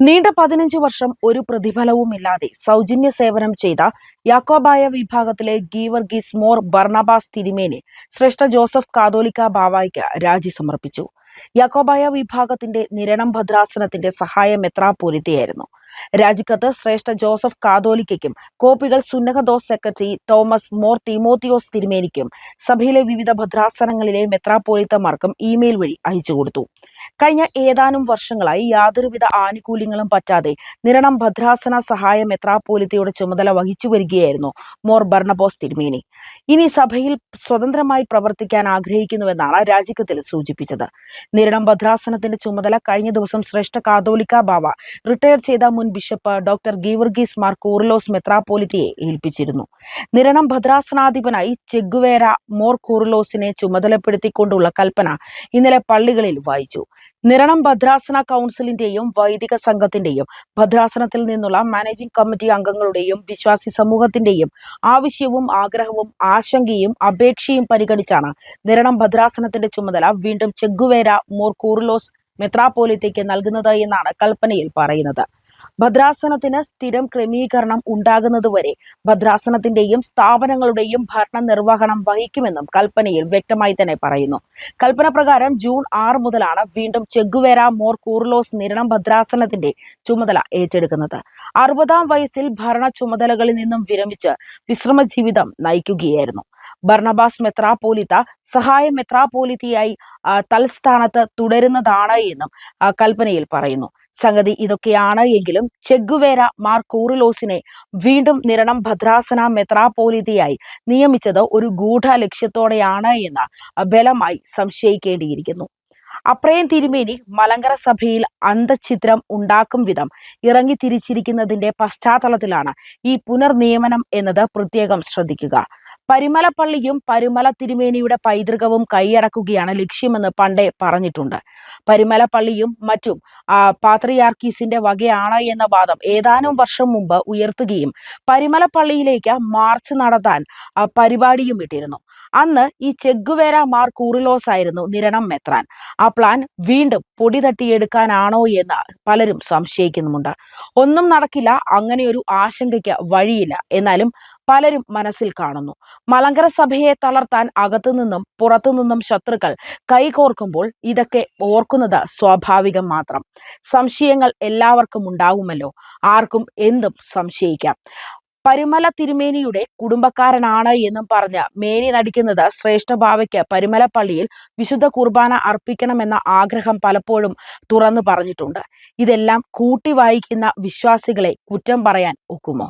നീണ്ട പതിനഞ്ച് വർഷം ഒരു പ്രതിഫലവുമില്ലാതെ സൗജന്യ സേവനം ചെയ്ത യാക്കോബായ വിഭാഗത്തിലെ ഗീവർഗീസ് മോർ ബർണബാസ് തിരുമേനെ ശ്രേഷ്ഠ ജോസഫ് കാതോലിക്ക ബാവായ്ക്ക് രാജി സമർപ്പിച്ചു. യാക്കോബായ വിഭാഗത്തിന്റെ നിരണം ഭദ്രാസനത്തിന്റെ സഹായ മെത്രാപൂരിതയായിരുന്നു രാജിക്കത്ത് ശ്രേഷ്ഠ ജോസഫ് കാതോലിക്കയ്ക്കും കോപ്പികൾ സുന്നഹദോസ് സെക്രട്ടറി തോമസ് മോർ തിമോത്തിയോസ് തിരുമേനിക്കും സഭയിലെ വിവിധ ഭദ്രാസനങ്ങളിലെ മെത്രാപോലിത്തമാർക്കും ഇമെയിൽ വഴി അയച്ചു കൊടുത്തു. കഴിഞ്ഞ ഏതാനും വർഷങ്ങളായി യാതൊരുവിധ ആനുകൂല്യങ്ങളും പറ്റാതെ നിരണം ഭദ്രാസന സഹായ മെത്രാപോലിത്തയുടെ ചുമതല വഹിച്ചു വരികയായിരുന്നു മോർ ബർണബോസ് തിരുമേനി. ഇനി സഭയിൽ സ്വതന്ത്രമായി പ്രവർത്തിക്കാൻ ആഗ്രഹിക്കുന്നുവെന്നാണ് രാജിക്കത്തിൽ സൂചിപ്പിച്ചത്. നിരണം ഭദ്രാസനത്തിന്റെ ചുമതല കഴിഞ്ഞ ദിവസം ശ്രേഷ്ഠ കാതോലിക്ക ബാവ റിട്ടയർ ചെയ്ത മുൻ ബിഷപ്പ് ഡോക്ടർ ഗീവർഗീസ് മാർ കൂറിലോസ് മെത്രാപോലിത്തയെ ഏൽപ്പിച്ചിരുന്നു. നിരണം ഭദ്രാസനാധിപനായി ചെഗുവേര മോർ കൂറിലോസിനെ ചുമതലപ്പെടുത്തിക്കൊണ്ടുള്ള കൽപ്പന ഇന്നലെ പള്ളികളിൽ വായിച്ചു. നിരണം ഭദ്രാസന കൗൺസിലിന്റെയും വൈദിക സംഘത്തിന്റെയും ഭദ്രാസനത്തിൽ നിന്നുള്ള മാനേജിംഗ് കമ്മിറ്റി അംഗങ്ങളുടെയും വിശ്വാസി സമൂഹത്തിന്റെയും ആവശ്യവും ആഗ്രഹവും ആശങ്കയും അപേക്ഷയും പരിഗണിച്ചാണ് നിരണം ഭദ്രാസനത്തിന്റെ ചുമതല വീണ്ടും ചെഗുവേര കൂറുലോസ് മെത്രാപോലിത്തേക്ക് നൽകുന്നത് എന്നാണ് കൽപ്പനയിൽ പറയുന്നത്. ഭദ്രാസനത്തിന് സ്ഥിരം ക്രമീകരണം ഉണ്ടാകുന്നതുവരെ ഭദ്രാസനത്തിന്റെയും സ്ഥാപനങ്ങളുടെയും ഭരണ നിർവഹണം വഹിക്കുമെന്നും കൽപ്പനയിൽ വ്യക്തമായി തന്നെ പറയുന്നു. കൽപ്പന പ്രകാരം ജൂൺ ആറ് മുതലാണ് വീണ്ടും ചെഗുവേര മോർ കൂർലോസ് നിരണം ഭദ്രാസനത്തിന്റെ ചുമതല ഏറ്റെടുക്കുന്നത്. അറുപതാം വയസ്സിൽ ഭരണ ചുമതലകളിൽ നിന്നും വിരമിച്ച് വിശ്രമ ജീവിതം നയിക്കുകയായിരുന്നു. ബർണബാസ് മെത്രാപോലിത്ത സഹായ മെത്രാപോലിത്തയായി തൽസ്ഥാനത്ത് തുടരുന്നതാണ് എന്നും കൽപ്പനയിൽ പറയുന്നു. സംഗതി ഇതൊക്കെയാണ് എങ്കിലും ചെഗുവേര മാർ കൂറിലോസിനെ വീണ്ടും നിരണം ഭദ്രാസന മെത്രാപോലിതയായി നിയമിച്ചത് ഒരു ഗൂഢ ലക്ഷ്യത്തോടെയാണ് എന്ന് ബലമായി സംശയിക്കേണ്ടിയിരിക്കുന്നു. അപ്രയം തിരുമേനി മലങ്കര സഭയിൽ അന്തഛിദ്രം ഉണ്ടാക്കും വിധം ഇറങ്ങി തിരിച്ചിരിക്കുന്നതിന്റെ പശ്ചാത്തലത്തിലാണ് ഈ പുനർനിയമനം എന്നത് പ്രത്യേകം ശ്രദ്ധിക്കുക. പരിമലപ്പള്ളിയും പരിമല തിരുമേനിയുടെ പൈതൃകവും കൈയടക്കുകയാണ് ലക്ഷ്യമെന്ന് പണ്ടേ പറഞ്ഞിട്ടുണ്ട്. പരിമലപ്പള്ളിയും മറ്റും പാത്രിയാർക്കീസിന്റെ വകയാണ് എന്ന വാദം ഏതാനും വർഷം മുമ്പ് ഉയർത്തുകയും പരിമലപ്പള്ളിയിലേക്ക് മാർച്ച് നടത്താൻ പരിപാടിയും ഇട്ടിരുന്നു. അന്ന് ഈ ചെഗുവേര മാർ കൂറിലോസ് ആയിരുന്നു നിരണം മെത്രാൻ. ആ പ്ലാൻ വീണ്ടും പൊടി തട്ടിയെടുക്കാനാണോ എന്ന് പലരും സംശയിക്കുന്നുമുണ്ട്. ഒന്നും നടക്കില്ല അങ്ങനെ ഒരു ആശങ്കയ്ക്ക് വഴിയില്ല. എന്നാലും പലരും മനസ്സിൽ കാണുന്നു. മലങ്കര സഭയെ തളർത്താൻ അകത്തുനിന്നും പുറത്തുനിന്നും ശത്രുക്കൾ കൈകോർക്കുമ്പോൾ ഇതൊക്കെ ഓർക്കുന്നത് സ്വാഭാവികം മാത്രം. സംശയങ്ങൾ എല്ലാവർക്കും ഉണ്ടാവുമല്ലോ. ആർക്കും എന്തും സംശയിക്കാം. പരിമല തിരുമേനിയുടെ കുടുംബക്കാരനാണ് എന്നും പറഞ്ഞ് മേനി നടിക്കുന്നത് ശ്രേഷ്ഠ ഭാവയ്ക്ക് പരിമല പള്ളിയിൽ വിശുദ്ധ കുർബാന അർപ്പിക്കണമെന്ന ആഗ്രഹം പലപ്പോഴും തുറന്നു പറഞ്ഞിട്ടുണ്ട്. ഇതെല്ലാം കൂട്ടി വായിക്കുന്ന വിശ്വാസികളെ കുറ്റം പറയാൻ ഒക്കുമോ?